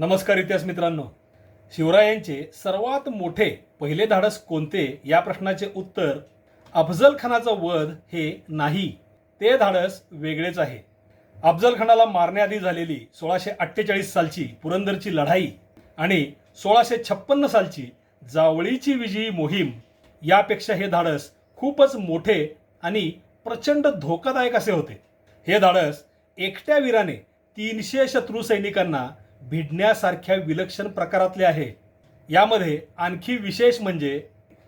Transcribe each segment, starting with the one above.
नमस्कार इतिहास मित्रांनो. शिवरायांचे सर्वात मोठे पहिले धाडस कोणते या प्रश्नाचे उत्तर अफजल खानाचा वध हे नाही. ते धाडस वेगळेच आहे. अफजल खानाला मारण्याआधी झालेली सोळाशे अठ्ठेचाळीस सालची पुरंदरची लढाई आणि सोळाशे छप्पन्न सालची जावळीची विजयी मोहीम यापेक्षा हे धाडस खूपच मोठे आणि प्रचंड धोकादायक असे होते. हे धाडस एकट्या वीराने तीनशे शत्रू सैनिकांना भिडण्यासारख्या विलक्षण प्रकारातले आहे. यामध्ये आणखी विशेष म्हणजे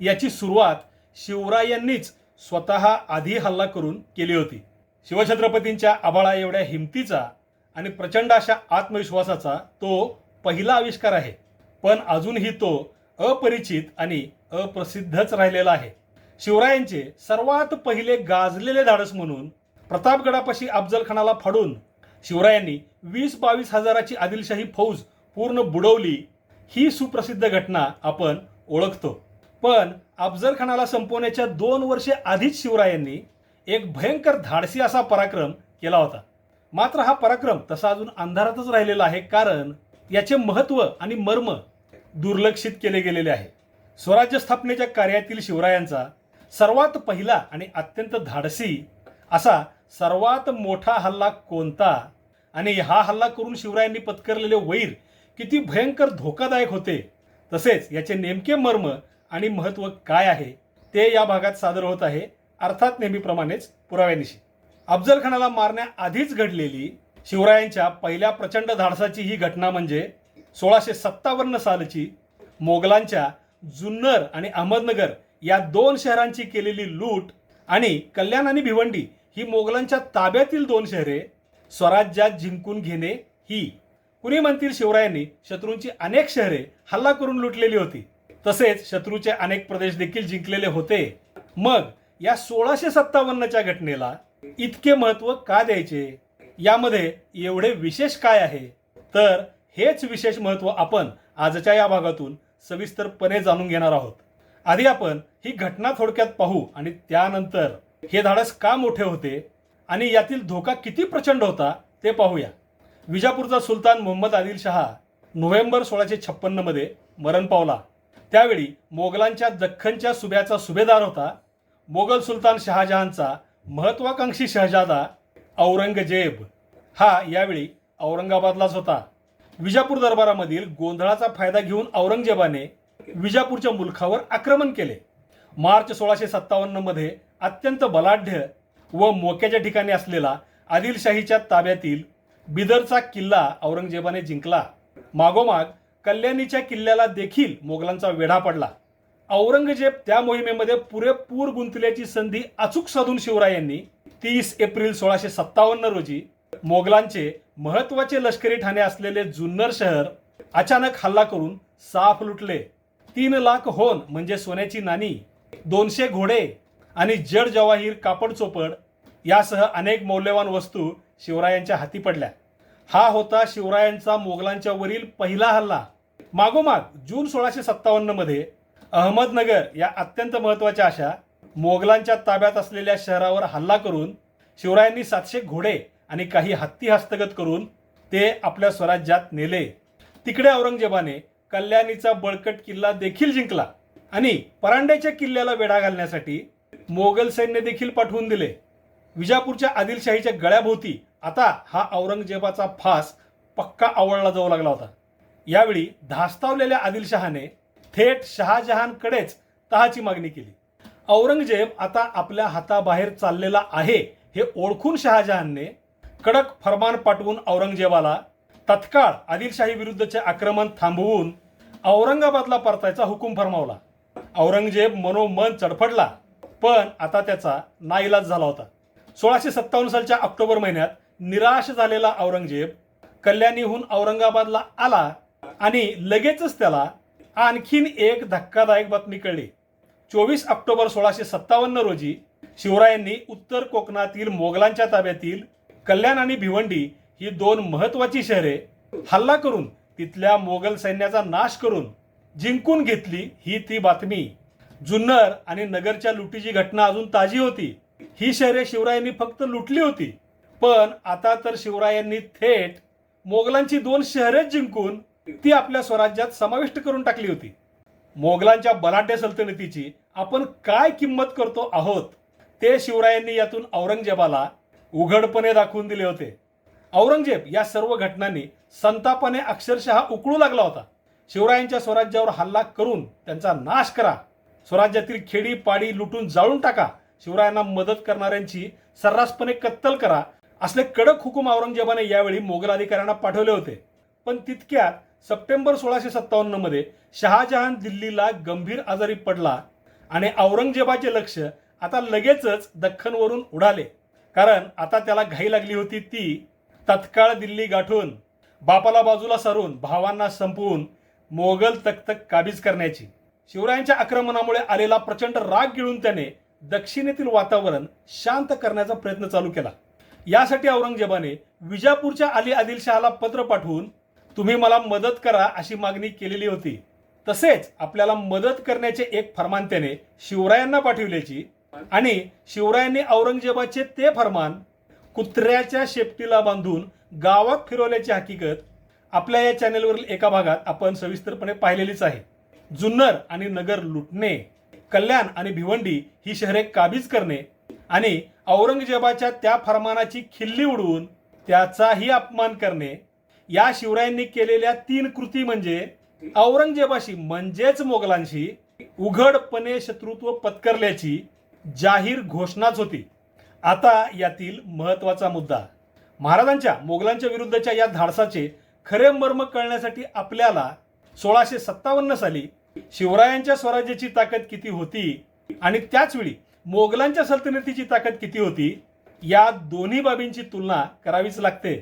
याची सुरुवात शिवरायांनीच स्वतः आधी हल्ला करून केली होती. शिवछत्रपतींच्या आबाळा एवढ्या हिमतीचा आणि प्रचंड अशा आत्मविश्वासाचा तो पहिला आविष्कार आहे. पण अजूनही तो अपरिचित आणि अप्रसिद्धच राहिलेला आहे. शिवरायांचे सर्वात पहिले गाजलेले धाडस म्हणून प्रतापगडापाशी अफजलखानाला फाडून शिवरायांनी वीस बावीस हजाराची आदिलशाही फौज पूर्ण बुडवली ही सुप्रसिद्ध घटना आपण ओळखतो. पण अफजल खानाला संपवण्याच्या दोन वर्षे आधीच शिवरायांनी एक भयंकर धाडसी असा पराक्रम केला होता. मात्र हा पराक्रम तसा अजून अंधारातच राहिलेला आहे कारण याचे महत्त्व आणि मर्म दुर्लक्षित केले गेलेले आहे. स्वराज्य स्थापनेच्या कार्यातील शिवरायांचा सर्वात पहिला आणि अत्यंत धाडसी असा सर्वात मोठा हल्ला कोणता? आणि हा हल्ला करून शिवरायांनी पत्करलेले वैर किती भयंकर धोकादायक होते. तसेच याचे नेमके मर्म आणि महत्त्व काय आहे ते या भागात सादर होत आहे. अर्थात नेहमीप्रमाणेच पुराव्यानिशी. अफजल खानाला मारण्याआधीच घडलेली शिवरायांच्या पहिल्या प्रचंड धाडसाची ही घटना म्हणजे सोळाशे सत्तावन्न सालची मोगलांच्या जुन्नर आणि अहमदनगर या दोन शहरांची केलेली लूट आणि कल्याण आणि भिवंडी ही मोगलांच्या ताब्यातील दोन शहरे स्वराज्यात जिंकून घेणे ही. कुणी म्हणतील शिवरायांनी शत्रूंची अनेक शहरे हल्ला करून लुटलेली होती. तसेच शत्रूचे अनेक प्रदेश देखील जिंकलेले होते. मग या सोळाशे सत्तावन्नच्या घटनेला इतके महत्त्व का द्यायचे? यामध्ये एवढे विशेष काय आहे? तर हेच विशेष महत्त्व आपण आजच्या या भागातून सविस्तरपणे जाणून घेणार आहोत. आधी आपण ही घटना थोडक्यात पाहू आणि त्यानंतर हे धाडस का मोठे होते? आणि यातील धोका किती प्रचंड होता ते पाहूया. विजापूरचा सुलतान मोहम्मद आदिल शहा नोव्हेंबर सोळाशे छप्पन्नमध्ये मरण पावला. त्यावेळी मोगलांच्या दख्खनच्या सुब्याचा सुभेदार होता. मोगल सुलतान शहाजहानचा महत्वाकांक्षी शहजादा औरंगजेब हा यावेळी औरंगाबादलाच होता. विजापूर दरबारामधील गोंधळाचा फायदा घेऊन औरंगजेबाने विजापूरच्या मुलखावर आक्रमण केले. मार्च सोळाशे सत्तावन्नमध्ये अत्यंत बलाढ्य व मोक्याच्या ठिकाणी असलेला आदिलशाहीच्या ताब्यातील बिदरचा किल्ला औरंगजेबाने जिंकला. मागोमाग कल्याणीच्या किल्ल्याला देखील मोगलांचा वेढा पडला. औरंगजेब त्या मोहिमेमध्ये पुरेपूर गुंतल्याची संधी अचूक साधून शिवरायांनी तीस एप्रिल सोळाशे सत्तावन्न रोजी मोगलांचे महत्त्वाचे लष्करी ठाणे असलेले जुन्नर शहर अचानक हल्ला करून साफ लुटले. तीन लाख होन म्हणजे सोन्याची नाणी दोनशे घोडे आणि जड जवाहीर कापड चोपड यासह अनेक मौल्यवान वस्तू शिवरायांच्या हाती पडल्या. हा होता शिवरायांचा मोगलांच्या वरील पहिला हल्ला. मागोमाग जून सोळाशे सत्तावन्नमध्ये अहमदनगर या अत्यंत महत्त्वाच्या अशा मोगलांच्या ताब्यात असलेल्या शहरावर हल्ला करून शिवरायांनी सातशे घोडे आणि काही हत्ती हस्तगत करून ते आपल्या स्वराज्यात नेले. तिकडे औरंगजेबाने कल्याणीचा बळकट किल्ला देखील जिंकला आणि परांड्याच्या किल्ल्याला वेढा घालण्यासाठी मोगल सैन्य देखील पाठवून दिले. विजापूरच्या आदिलशाहीच्या गळ्याभोवती आता हा औरंगजेबाचा फास पक्का आवळला जाऊ लागला होता. यावेळी धास्तावलेल्या आदिलशहाने थेट शहाजहानकडेच तहाची मागणी केली. औरंगजेब आता आपल्या हाताबाहेर चाललेला आहे हे ओळखून शहाजहानने कडक फरमान पाठवून औरंगजेबाला तत्काळ आदिलशाही विरुद्धचे आक्रमण थांबवून औरंगाबादला परतायचा हुकूम फरमावला. औरंगजेब मनोमन चडफडला पण आता त्याचा नाईलाज झाला होता. सोळाशे सत्तावन्न सालच्या ऑक्टोबर महिन्यात निराश झालेला औरंगजेब कल्याणीहून औरंगाबादला आला आणि लगेचच त्याला आणखीन एक धक्कादायक बातमी कळली. चोवीस ऑक्टोबर सोळाशे सत्तावन्न रोजी शिवरायांनी उत्तर कोकणातील मोगलांच्या ताब्यातील कल्याण आणि भिवंडी ही दोन महत्वाची शहरे हल्ला करून तिथल्या मोगल सैन्याचा नाश करून जिंकून घेतली ही ती बातमी. जुन्नर आणि नगरच्या लुटीची घटना अजून ताजी होती. ही शहरे शिवरायांनी फक्त लुटली होती. पण आता तर शिवरायांनी थेट मोगलांची दोन शहरेच जिंकून ती आपल्या स्वराज्यात समाविष्ट करून टाकली होती. मोगलांच्या बलाढ्य सल्तनतीची आपण काय किंमत करतो आहोत? ते शिवरायांनी यातून औरंगजेबाला उघडपणे दाखवून दिले होते. औरंगजेब या सर्व घटनांनी संतापाने अक्षरशः उकळू लागला होता. शिवरायांच्या स्वराज्यावर हल्ला करून त्यांचा नाश करा. स्वराज्यातील खेडी पाडी लुटून जाळून टाका. शिवरायांना मदत करणाऱ्यांची सर्रासपणे कत्तल करा असले कडक हुकूम औरंगजेबाने यावेळी मोगल अधिकाऱ्यांना पाठवले होते. पण तितक्यात सप्टेंबर सोळाशे सत्तावन्नमध्ये शहाजहान दिल्लीला गंभीर आजारी पडला आणि औरंगजेबाचे लक्ष आता लगेचच दख्खनवरून उडाले. कारण आता त्याला घाई लागली होती ती तत्काळ दिल्ली गाठून बापाला बाजूला सारून भावांना संपवून मोगल तख्तक काबीज करण्याची. शिवरायांच्या आक्रमणामुळे आलेला प्रचंड राग गिळून त्याने दक्षिणेतील वातावरण शांत करण्याचा प्रयत्न चालू केला. यासाठी औरंगजेबाने विजापूरच्या अली आदिलशहाला पत्र पाठवून तुम्ही मला मदत करा अशी मागणी केलेली होती. तसेच आपल्याला मदत करण्याचे एक फरमान त्याने शिवरायांना पाठविल्याची आणि शिवरायांनी औरंगजेबाचे ते फरमान कुत्र्याच्या शेपटीला बांधून गावात फिरवल्याची हकीकत आपल्या या चॅनेलवरील एका भागात आपण सविस्तरपणे पाहिलेलीच आहे. जुन्नर आणि नगर लुटणे कल्याण आणि भिवंडी ही शहरे काबीज करणे आणि औरंगजेबाच्या त्या फरमानाची खिल्ली उडवून त्याचाही अपमान करणे. या शिवरायांनी केलेल्या तीन कृती म्हणजे औरंगजेबाशी म्हणजेच मोगलांशी उघडपणे शत्रुत्व पत्करल्याची जाहीर घोषणाच होती. आता यातील महत्त्वाचा मुद्दा. महाराजांच्या मोगलांच्या विरुद्धच्या या धाडसाचे खरे मर्म कळण्यासाठी आपल्याला सोळाशे सत्तावन्न साली शिवरायांच्या स्वराज्याची ताकद किती होती? आणि त्याचवेळी मोगलांच्या सल्तनतीची ताकद किती होती? या दोन्ही बाबींची तुलना करावीच लागते.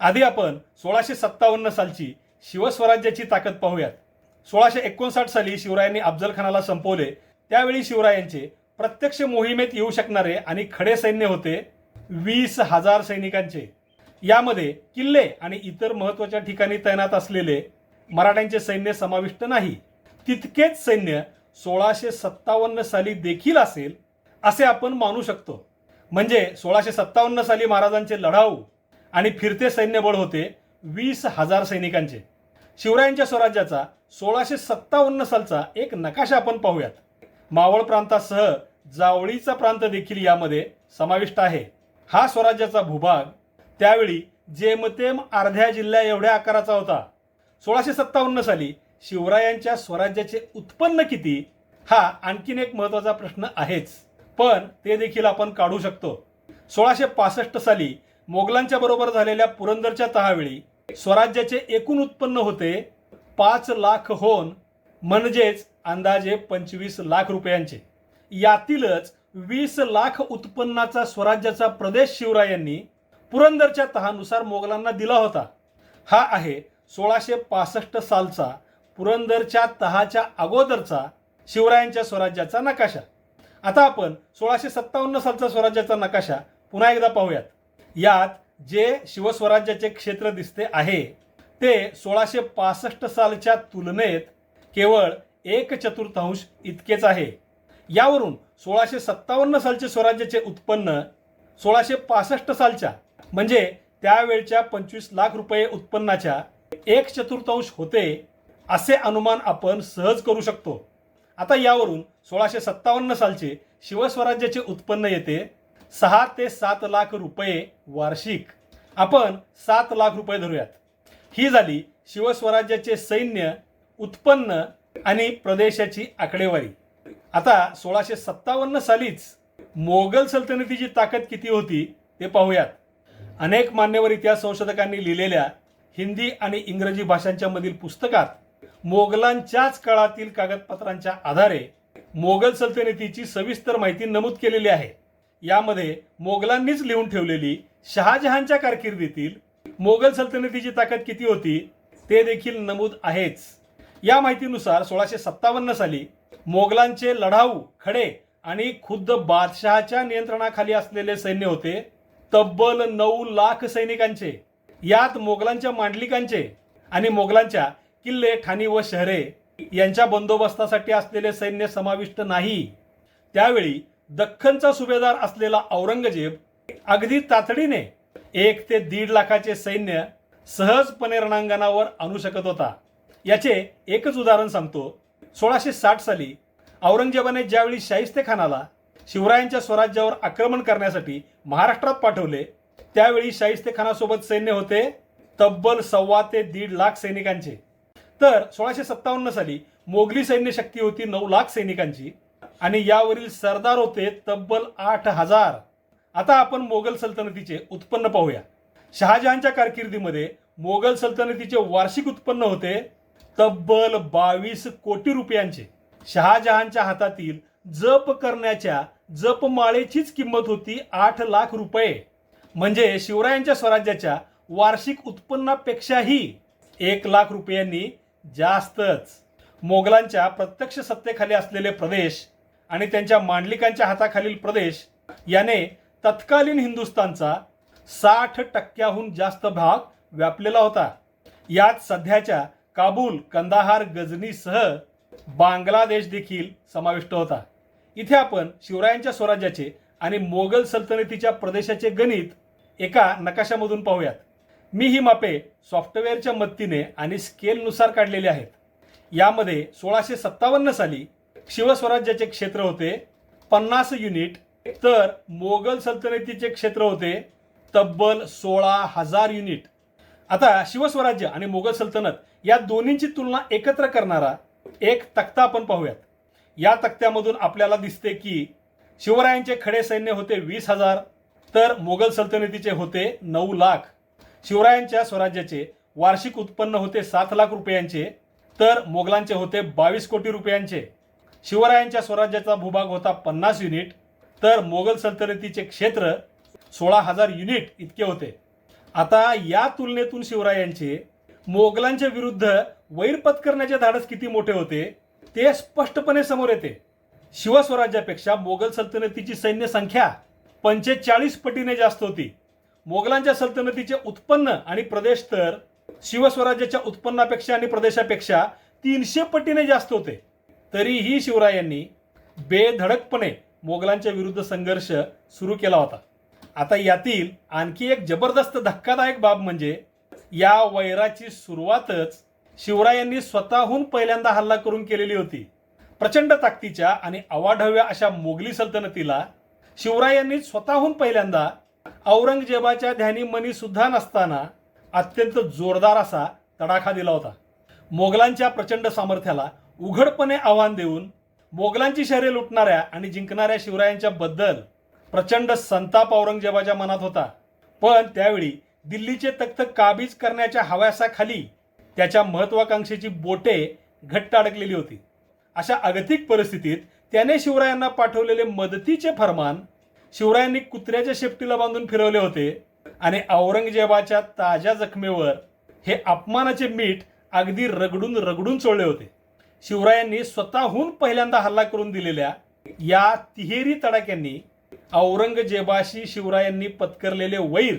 आधी आपण सोळाशे सत्तावन्न सालची शिवस्वराज्याची ताकद पाहूयात. सोळाशे एकोणसाठ साली शिवरायांनी अफजल खानाला संपवले. त्यावेळी शिवरायांचे प्रत्यक्ष मोहिमेत येऊ शकणारे आणि खडे सैन्य होते वीस हजार सैनिकांचे. यामध्ये किल्ले आणि इतर महत्त्वाच्या ठिकाणी तैनात असलेले मराठ्यांचे सैन्य समाविष्ट नाही. तितकेच सैन्य सोळाशे सत्तावन्न साली देखील असेल असे आपण मानू शकतो. म्हणजे सोळाशे सत्तावन्न साली महाराजांचे लढाऊ आणि फिरते सैन्यबळ होते वीस हजार सैनिकांचे. शिवरायांच्या स्वराज्याचा सोळाशे सत्तावन्न सालचा एक नकाशा आपण पाहूयात. मावळ प्रांतासह जावळीचा प्रांत देखील यामध्ये समाविष्ट आहे. हा स्वराज्याचा भूभाग त्यावेळी जेमतेम अर्ध्या जिल्ह्या एवढ्या आकाराचा होता. सोळाशे सत्तावन्न साली शिवरायांच्या स्वराज्याचे उत्पन्न किती हा आणखीन एक महत्त्वाचा प्रश्न आहेच. पण ते देखील आपण काढू शकतो. सोळाशे पासष्ट साली मोगलांच्या बरोबर झालेल्या पुरंदरच्या तहावेळी स्वराज्याचे एकूण उत्पन्न होते पाच लाख होन म्हणजेच अंदाजे पंचवीस लाख रुपयांचे. यातीलच वीस लाख उत्पन्नाचा स्वराज्याचा प्रदेश शिवरायांनी पुरंदरच्या तहानुसार मोगलांना दिला होता. हा आहे सोळाशे पासष्ट सालचा पुरंदरच्या तहाच्या अगोदरचा शिवरायांच्या स्वराज्याचा नकाशा. आता आपण सोळाशे सत्तावन्न सालचा स्वराज्याचा नकाशा पुन्हा एकदा पाहूयात. यात जे शिवस्वराज्याचे क्षेत्र दिसते आहे ते सोळाशे पासष्ट सालच्या तुलनेत केवळ एक चतुर्थांश इतकेच आहे. यावरून सोळाशे सत्तावन्न सालचे स्वराज्याचे उत्पन्न सोळाशे पासष्ट सालच्या म्हणजे त्यावेळच्या पंचवीस लाख रुपये उत्पन्नाच्या एक चतुर्थांश होते असे अनुमान आपण सहज करू शकतो. आता यावरून सोळाशे सत्तावन्न सालचे शिवस्वराज्याचे उत्पन्न येते सहा ते सात लाख रुपये वार्षिक. आपण सात लाख रुपये धरूयात. ही झाली शिवस्वराज्याचे सैन्य उत्पन्न आणि प्रदेशाची आकडेवारी. आता सोळाशे सत्तावन्न सालीच मोगल सल्तनतीची ताकद किती होती ते पाहूयात. अनेक मान्यवर इतिहास संशोधकांनी लिहिलेल्या हिंदी आणि इंग्रजी भाषांच्या मधील पुस्तकात मोगलांच्याच काळातील कागदपत्रांच्या आधारे मोगल सल्तनतीची सविस्तर माहिती नमूद केलेली आहे. यामध्ये मोगलांनीच लिहून ठेवलेली शहाजहानच्या कारकिर्दीतील मोगल सल्तनतीची ताकद किती होती ते देखील नमूद आहेच. या माहितीनुसार सोळाशे सत्तावन्न साली मोगलांचे लढाऊ खडे आणि खुद्द बादशहाच्या नियंत्रणाखाली असलेले सैन्य होते तब्बल नऊ लाख सैनिकांचे. यात मोगलांच्या मांडलिकांचे आणि मोगलांच्या किल्ले ठाणी व शहरे यांच्या बंदोबस्तासाठी असलेले सैन्य समाविष्ट नाही. त्यावेळी दख्खनचा सुभेदार असलेला औरंगजेब अगदी तातडीने एक ते दीड लाखाचे सैन्य सहजपणे रणांगणावर आणू शकत होता. याचे एकच उदाहरण सांगतो. सोळाशे साठ साली औरंगजेबाने ज्यावेळी शाहिस्ते खानाला शिवरायांच्या स्वराज्यावर आक्रमण करण्यासाठी महाराष्ट्रात पाठवले त्यावेळी शाहिस्ते खानासोबत सैन्य होते तब्बल सव्वा ते दीड लाख सैनिकांचे. तर सोळाशे सत्तावन्न साली मोगली सैन्य शक्ती होती नऊ लाख सैनिकांची. आणि यावरील सरदार होते तब्बल आठ हजार. आता आपण मोगल सल्तनतीचे उत्पन्न पाहूया. शहाजहानच्या कारकिर्दीमध्ये मोगल सल्तनतीचे वार्षिक उत्पन्न होते तब्बल बावीस कोटी रुपयांचे. शहाजहानच्या हातातील जप करण्याच्या जपमाळेचीच किंमत होती आठ लाख रुपये. म्हणजे शिवरायांच्या स्वराज्याच्या वार्षिक उत्पन्नापेक्षाही एक लाख रुपयांनी जास्तच. मोगलांच्या प्रत्यक्ष सत्तेखाली असलेले प्रदेश आणि त्यांच्या मांडलिकांच्या हाताखालील प्रदेश याने तत्कालीन हिंदुस्थानचा साठ टक्क्याहून जास्त भाग व्यापलेला होता. यात सध्याच्या काबूल कंदाहार गजनीसह बांगलादेश देखील समाविष्ट होता. इथे आपण शिवरायांच्या स्वराज्याचे आणि मोगल सल्तनतीच्या प्रदेशाचे गणित एका नकाशामधून पाहूयात. मी ही मापे सॉफ्टवेअरच्या मदतीने आणि स्केलनुसार काढलेली आहेत. यामध्ये सोळाशे सत्तावन्न साली शिवस्वराज्याचे क्षेत्र होते पन्नास युनिट तर मोगल सल्तनतीचे क्षेत्र होते तब्बल सोळा हजार युनिट. आता शिवस्वराज्य आणि मोगल सल्तनत या दोन्हींची तुलना एकत्र करणारा एक तक्ता आपण पाहूयात. या तक्त्यामधून आपल्याला दिसते की शिवरायांचे खडे सैन्य होते वीस हजार तर मोगल सल्तनतीचे होते नऊ लाख. शिवरायांच्या स्वराज्याचे वार्षिक उत्पन्न होते सात लाख रुपयांचे तर मोगलांचे होते बावीस कोटी रुपयांचे. शिवरायांच्या स्वराज्याचा भूभाग होता पन्नास युनिट तर मोगल सल्तनतीचे क्षेत्र सोळा हजार युनिट इतके होते. आता या तुलनेतून शिवरायांचे मोगलांच्या विरुद्ध वैर पत्करण्याचे धाडस किती मोठे होते ते स्पष्टपणे समोर येते. शिवस्वराज्यापेक्षा मोगल सल्तनतीची सैन्य संख्या पंचेचाळीस पटीने जास्त होती. मोगलांच्या सल्तनतीचे उत्पन्न आणि प्रदेश तर शिवस्वराज्याच्या उत्पन्नापेक्षा आणि प्रदेशापेक्षा तीनशे पटीने जास्त होते. तरीही शिवरायांनी बेधडकपणे मोगलांच्या विरुद्ध संघर्ष सुरू केला होता. आता यातील आणखी एक जबरदस्त धक्कादायक बाब म्हणजे या वैराची सुरुवातच शिवरायांनी स्वतःहून पहिल्यांदा हल्ला करून केलेली होती. प्रचंड ताकदीच्या आणि अवाढव्य अशा मोगली सल्तनतीला शिवरायांनी स्वतःहून पहिल्यांदा औरंगजेबाच्या ध्यानी मनी सुद्धा नसताना अत्यंत जोरदार असा तडाखा दिला होता. मोगलांच्या प्रचंड सामर्थ्याला उघडपणे आव्हान देऊन मोगलांची शहरे लुटणाऱ्या आणि जिंकणाऱ्या शिवरायांच्या बद्दल प्रचंड संताप औरंगजेबाच्या मनात होता. पण त्यावेळी दिल्लीचे तख्त काबीज करण्याच्या हव्यासाखाली त्याच्या महत्वाकांक्षेची बोटे घट्ट अडकलेली होती. अशा अगतिक परिस्थितीत त्याने शिवरायांना पाठवलेले मदतीचे फरमान शिवरायांनी कुत्र्याच्या शेपटीला बांधून फिरवले होते आणि औरंगजेबाच्या ताज्या जखमेवर हे अपमानाचे मीठ अगदी रगडून रगडून चोळले होते. शिवरायांनी स्वतःहून पहिल्यांदा हल्ला करून दिलेल्या या तिहेरी तडाक्यांनी औरंगजेबाशी शिवरायांनी पत्करलेले वैर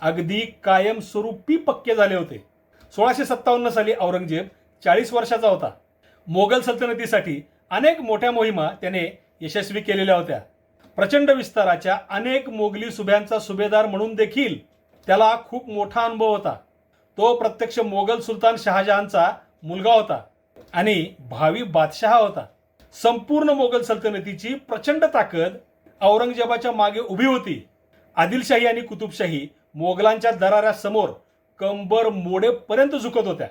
अगदी कायमस्वरूपी पक्के झाले होते. सोळाशे सत्तावन्न साली औरंगजेब चाळीस वर्षाचा होता. मोगल सल्तनतीसाठी अनेक मोठ्या मोहिमा त्याने यशस्वी केलेल्या होत्या. प्रचंड विस्ताराच्या अनेक मोगली सुभ्यांचा सुभेदार म्हणून देखील त्याला खूप मोठा अनुभव होता. तो प्रत्यक्ष मोगल सुलतान शहाजहानचा मुलगा होता आणि भावी बादशहा होता. संपूर्ण मोगल सल्तनतीची प्रचंड ताकद औरंगजेबाच्या मागे उभी होती. आदिलशाही आणि कुतुबशाही मोगलांच्या दराऱ्यासमोर कंबर मोडेपर्यंत झुकत होत्या.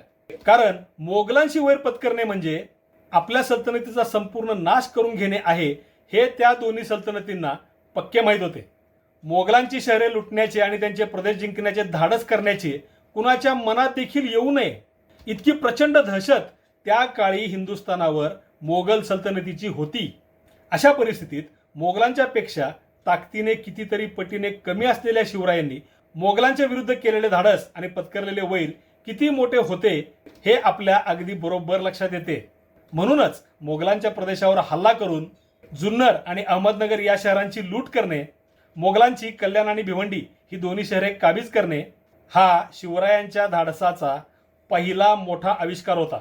कारण मोगलांशी वैर पत्करणे म्हणजे आपल्या सल्तनतीचा संपूर्ण नाश करून घेणे आहे हे त्या दोन्ही सल्तनतींना पक्के माहीत होते. मोगलांची शहरे लुटण्याचे आणि त्यांचे प्रदेश जिंकण्याचे धाडस करण्याचे कुणाच्या मनात देखील येऊ नये इतकी प्रचंड दहशत त्या काळी हिंदुस्थानावर मोगल सल्तनतीची होती. अशा परिस्थितीत मोगलांच्या पेक्षा ताकदीने कितीतरी पटीने कमी असलेल्या शिवरायांनी मोगलांच्या विरुद्ध केलेले धाडस आणि पत्करलेले वैर किती मोठे होते हे आपल्या अगदी बरोबर लक्षात येते. म्हणूनच मोगलांच्या प्रदेशावर हल्ला करून जुन्नर आणि अहमदनगर या शहरांची लूट करणे मोगलांची कल्याण आणि भिवंडी ही दोन्ही शहरे काबीज करणे हा शिवरायांच्या धाडसाचा पहिला मोठा आविष्कार होता.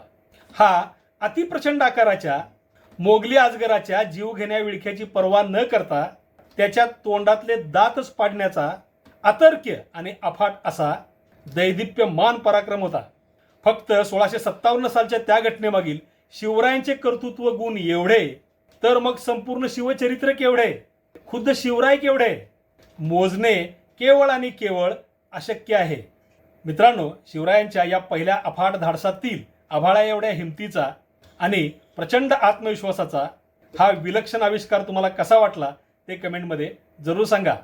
हा अतिप्रचंड आकाराच्या मोगली आजगराच्या जीव घेण्या विळख्याची पर्वा न करता त्याच्या तोंडातले दातच पाडण्याचा अतर्क्य आणि अफाट असा दैदिप्यमान पराक्रम होता. फक्त सोळाशे सत्तावन्न सालच्या त्या घटनेमागील शिवरायांचे कर्तृत्व गुण एवढे तर मग संपूर्ण शिवचरित्र केवढे? खुद्द शिवराय केवढे? मोजणे केवळ आणि केवळ अशक्य आहे. मित्रांनो शिवरायांच्या या पहिल्या अफाट धाडसातील आभाळा एवढ्या हिमतीचा आणि प्रचंड आत्मविश्वासाचा हा विलक्षण आविष्कार तुम्हाला कसा वाटला ते कमेंटमध्ये जरूर सांगा.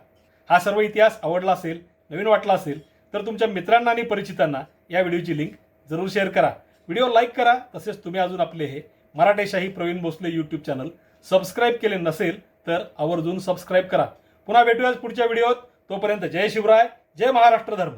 हा सर्व इतिहास आवडला असेल नवीन वाटला असेल तर तुमच्या मित्रांना आणि परिचितांना या व्हिडिओची लिंक जरूर शेअर करा. व्हिडिओ लाईक करा तसेच तुम्ही अजून आपले हे Maratheshahi Pravin Bhosale YouTube channel subscribe केले नसेल तर आवर्जून सबस्क्राईब करा. पुन्हा भेटूयाच पुढच्या व्हिडिओत तोपर्यंत जय शिवराय जय महाराष्ट्र धर्म.